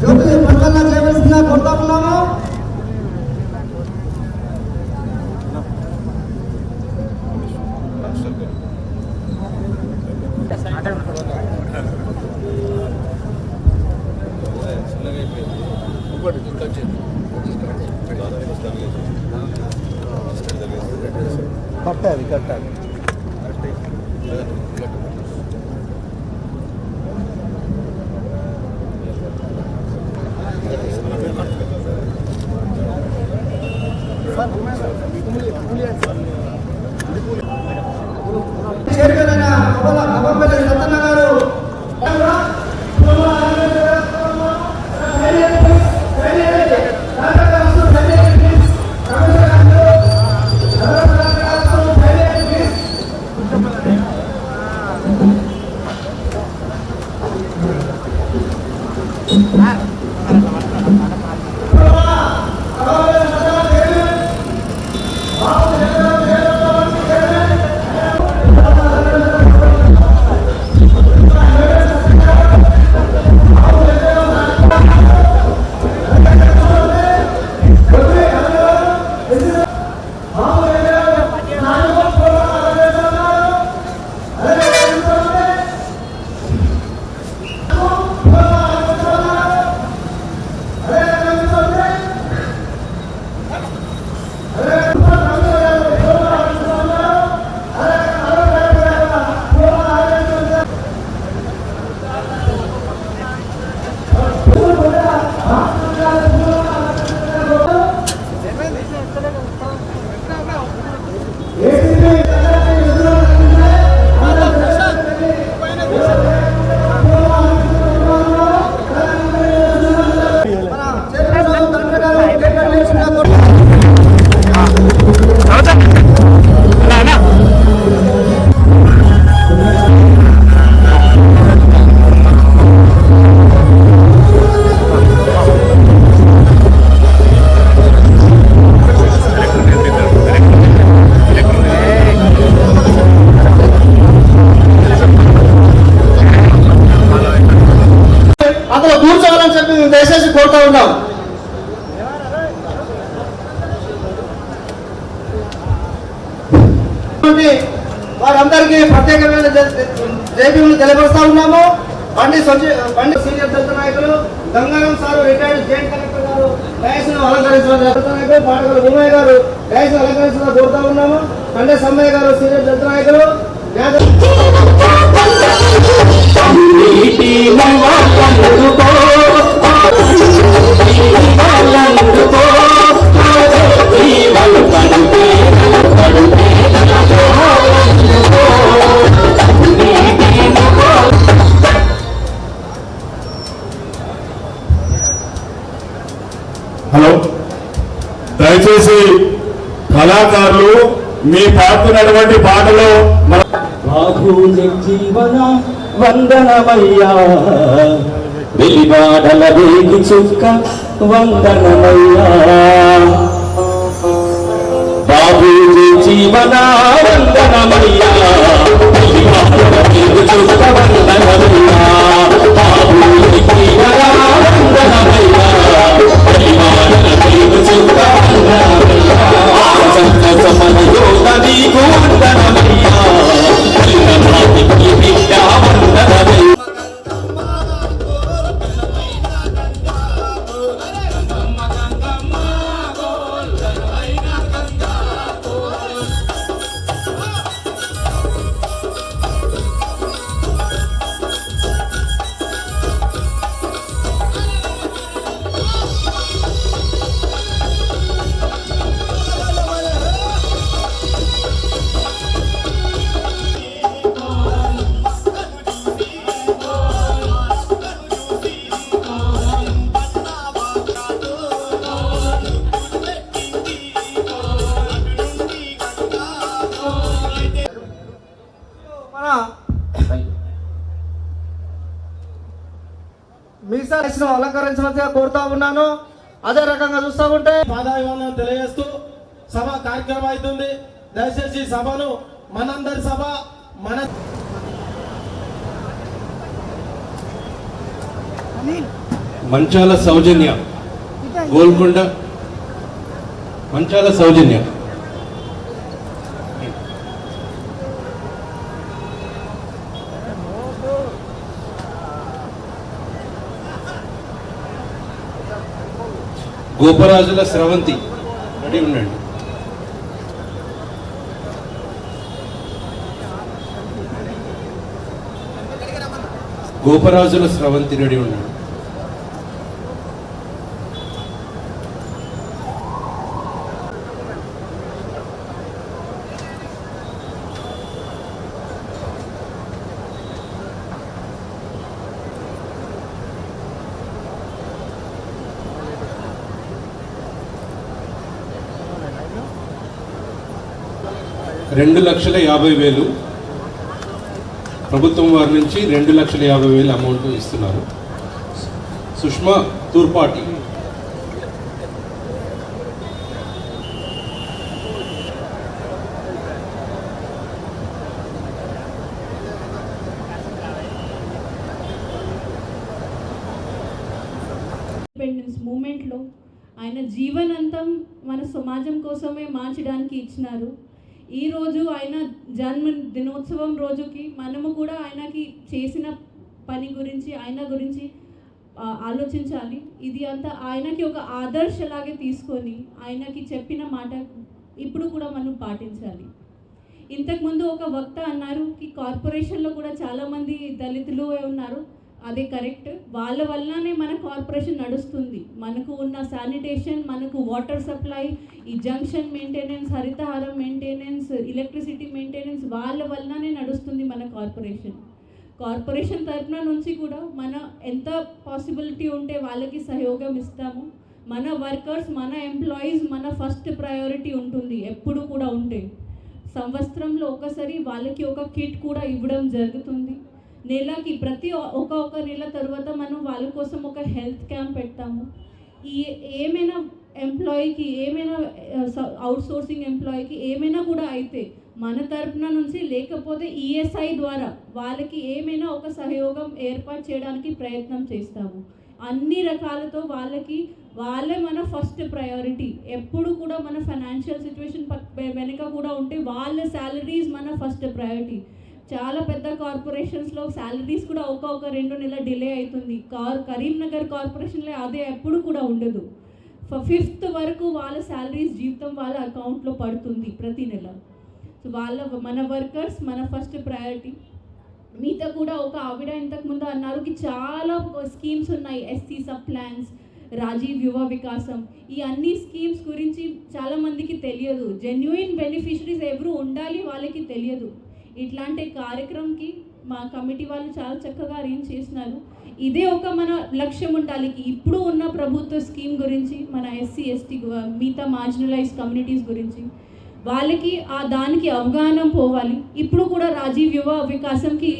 జ్యోతి ప్రజ్వలన చేయవలసిందిగా కోరుతా ఉన్నాము కట్టాలి కట్టాలి. చైర్మన్ అయిన అవ్వల అవ్వంపల్లి సత్తన్న గారు మన వారందరికీ ప్రత్యేకమైన జైపీలు తెలియపరుస్తా ఉన్నాము. బండి బండి సీనియర్ దళిత నాయకులు Gangaram sir retired joint collector గారు డయాస్ను అలంకరించిన దళిత నాయకులు పాటగల భూమయ్య గారు డయాస్ను అలంకరించడం కోరుతా ఉన్నాము. కండే సమ్మయ్య గారు సీనియర్ దళిత నాయకులు నీటి మీ పాడుతున్నటువంటి పాటలో బాబు జీవన వందనమయ్యా. బాబు జీవన వందనమయ్యా. బాబు జీవన వందనమయ్యా. దర్శనం అలంకరించవలసిగా కోరుతా ఉన్నాను. అదే రకంగా చూస్తా ఉంటే పాదాభివందనం తెలియజేస్తూ సభ కార్యక్రమం అవుతుంది. దయచేసి సభను మనందరి సభ మన మంచాల సౌజన్య గోల్కొండ మంచాల సౌజన్య. గోపరాజుల స్రవంతి. రెడీ ఉండండి. గోపరాజుల స్రవంతి రెడీ ఉండండి. రెండు లక్షల యాభై వేలు. ప్రభుత్వం వారి నుంచి రెండు లక్షల యాభై వేలు అమౌంట్ ఇస్తున్నారు. సుష్మా తూర్పాటి. ఇండిపెండెన్స్ మూమెంట్లో ఆయన జీవనంతం మన సమాజం కోసమే మార్చడానికి ఇచ్చినారు. ఈరోజు ఆయన జన్మ దినోత్సవం రోజుకి మనము కూడా ఆయనకి చేసిన పని గురించి ఆయన గురించి ఆలోచించాలి. ఇది అంతా ఆయనకి ఒక ఆదర్శలాగే తీసుకొని ఆయనకి చెప్పిన మాట ఇప్పుడు కూడా మనం పాటించాలి. ఇంతకుముందు ఒక వక్త అన్నారు కి కార్పొరేషన్లో కూడా చాలామంది దళితులు ఉన్నారు. అది కరెక్ట్. వాళ్ళ వల్లనే మన కార్పొరేషన్ నడుస్తుంది. మనకు ఉన్న శానిటేషన్ మనకు వాటర్ సప్లై ఈ junction maintenance Harithaharam maintenance electricity maintenance వాళ్ళ వల్లనే నడుస్తుంది మన కార్పొరేషన్. కార్పొరేషన్ తరఫున నుంచి కూడా మన ఎంత పాసిబిలిటీ ఉంటే వాళ్ళకి సహయోగం ఇస్తాము. మన వర్కర్స్ మన ఎంప్లాయీస్ మన ఫస్ట్ ప్రయారిటీ ఉంటుంది ఎప్పుడు కూడా ఉంటే. సంవత్సరంలో ఒకసారి వాళ్ళకి ఒక కిట్ కూడా ఇవ్వడం జరుగుతుంది. నెలకి ప్రతి ఒక ఒక నెల తర్వాత మనం వాళ్ళ కోసం ఒక హెల్త్ క్యాంప్ పెడతాము. ఈ ఏమైనా ఎంప్లాయీకి ఏమైనా అవుట్ సోర్సింగ్ ఎంప్లాయీకి ఏమైనా కూడా అయితే మన తరపున నుంచి లేకపోతే ఈఎస్ఐ ద్వారా వాళ్ళకి ఏమైనా ఒక సహయోగం ఏర్పాటు చేయడానికి ప్రయత్నం చేస్తాము. అన్ని రకాలతో వాళ్ళకి వాళ్ళే మన ఫస్ట్ ప్రయారిటీ. ఎప్పుడు కూడా మన ఫైనాన్షియల్ సిచ్యువేషన్ వెనుక కూడా ఉంటే వాళ్ళ శాలరీస్ మన ఫస్ట్ ప్రయారిటీ. చాలా పెద్ద కార్పొరేషన్స్లో శాలరీస్ కూడా ఒక ఒక రెండు నెలల డిలే అవుతుంది. కార్ కరీంనగర్ కార్పొరేషన్లో అదే ఎప్పుడు కూడా ఉండదు. ఫిఫ్త్ వరకు వాళ్ళ శాలరీస్ జీవితం వాళ్ళ అకౌంట్లో పడుతుంది ప్రతి నెల. సో వాళ్ళ మన వర్కర్స్ మన ఫస్ట్ ప్రయారిటీ మీతో కూడా ఒక ఆవిడ ఇంతకుముందు అన్నారు కి చాలా స్కీమ్స్ ఉన్నాయి. ఎస్సీ సబ్ ప్లాన్స్ రాజీవ్ యువ వికాసం. ఈ అన్ని స్కీమ్స్ గురించి చాలామందికి తెలియదు. జెన్యున్ బెనిఫిషరీస్ ఎవరు ఉండాలి వాళ్ళకి తెలియదు. ఇట్లాంటి కార్యక్రమంకి మా కమిటీ వాళ్ళు చాలా చక్కగా అరేంజ్ చేసినారు. ఇదే ఒక మన లక్ష్యం ఉండాలి. ఇప్పుడు ఉన్న ప్రభుత్వ స్కీమ్ గురించి మన ఎస్సీ ఎస్టీ మిగతా మార్జినలైజ్ కమ్యూనిటీస్ గురించి వాళ్ళకి ఆ దానికి అవగాహన పోవాలి. ఇప్పుడు కూడా రాజీవ్ యువ వికాసంకి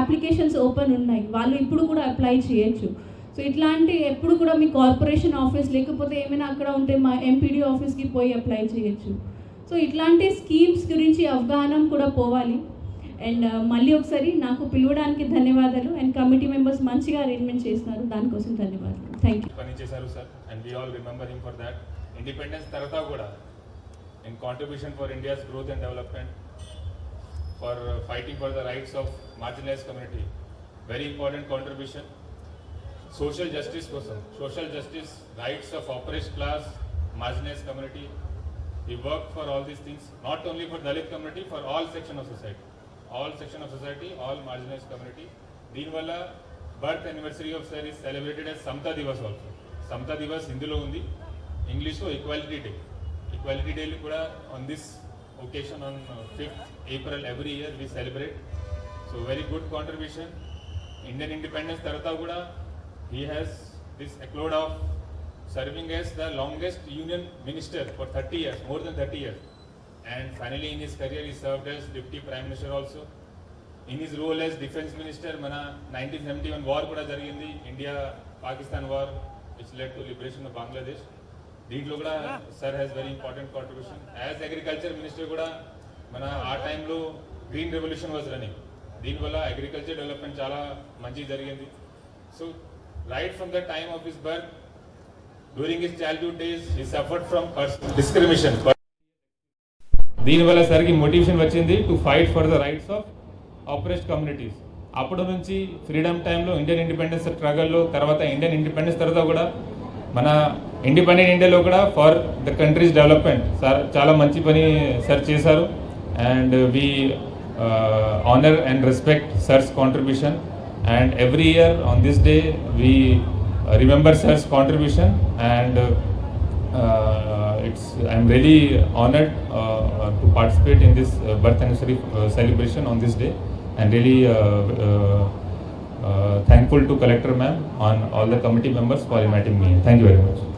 అప్లికేషన్స్ ఓపెన్ ఉన్నాయి. వాళ్ళు ఇప్పుడు కూడా అప్లై చేయొచ్చు. సో ఇట్లాంటి ఎప్పుడు కూడా మీ కార్పొరేషన్ ఆఫీస్ లేకపోతే ఏమైనా అక్కడ ఉంటే మా ఎంపీడీ ఆఫీస్కి పోయి అప్లై చేయొచ్చు. సో ఇట్లాంటి స్కీమ్స్ గురించి అవగాహన కూడా పోవాలి. అండ్ uh, మళ్ళీ ఒకసారి నాకు పిలవడానికి ధన్యవాదాలు. అండ్ కమిటీ మెంబర్స్ మంచిగా అరేంజ్మెంట్ చేస్తున్నారు. దానికోసం ధన్యవాదాలు. థ్యాంక్ యూ పనిచేశారు sir and we all remember him for that independence తర్వాత కూడా. In contribution for India's growth and development for fighting for the rights of marginalise community very important contribution social justice కోసం. Social justice rights of operation class marginalise community ఈ work for all these things not only for Dalit community for all section of society all section of society all marginalise community దీనివల్ల birth anniversary of sir is celebrated as Samata Divas also Samata Divas హిందీలో ఉంది. ఇంగ్లీష్లో equality day equality డేలు కూడా on this occasion on fifth April every year we celebrate so very good contribution Indian independence తర్వాత కూడా he has this accolade of serving as the longest union minister for thirty years more than thirty years And finally, in his career, he served as deputy prime minister also. In his role as defense minister, mana 1971 war కూడా జరిగింది. India Pakistan war which led to liberation of Bangladesh దీంట్లో కూడా sir has very important contribution as agriculture minister కూడా మన ఆ టైంలో green revolution was running దీనివల్ల agriculture development చాలా మంచి జరిగింది. So right from the time of his birth during his childhood days he suffered from discrimination దీనివల్ల సరికి మోటివేషన్ వచ్చింది to fight for the rights of oppressed communities అప్పటి నుంచి freedom టైంలో ఇండియన్ ఇండిపెండెన్స్ స్ట్రగల్లో తర్వాత ఇండియన్ ఇండిపెండెన్స్ తర్వాత కూడా మన ఇండిపెండెంట్ ఇండియాలో కూడా for the country's development sir చాలా మంచి పని సార్ చేశారు. And we honour and respect sir's contribution and every year on this day we remember sir's contribution and it's I'm really honoured to participate in this uh, birth anniversary uh, celebration on this day and really uh, uh, uh, thankful to collector ma'am on all the committee members for inviting me. Thank you very much.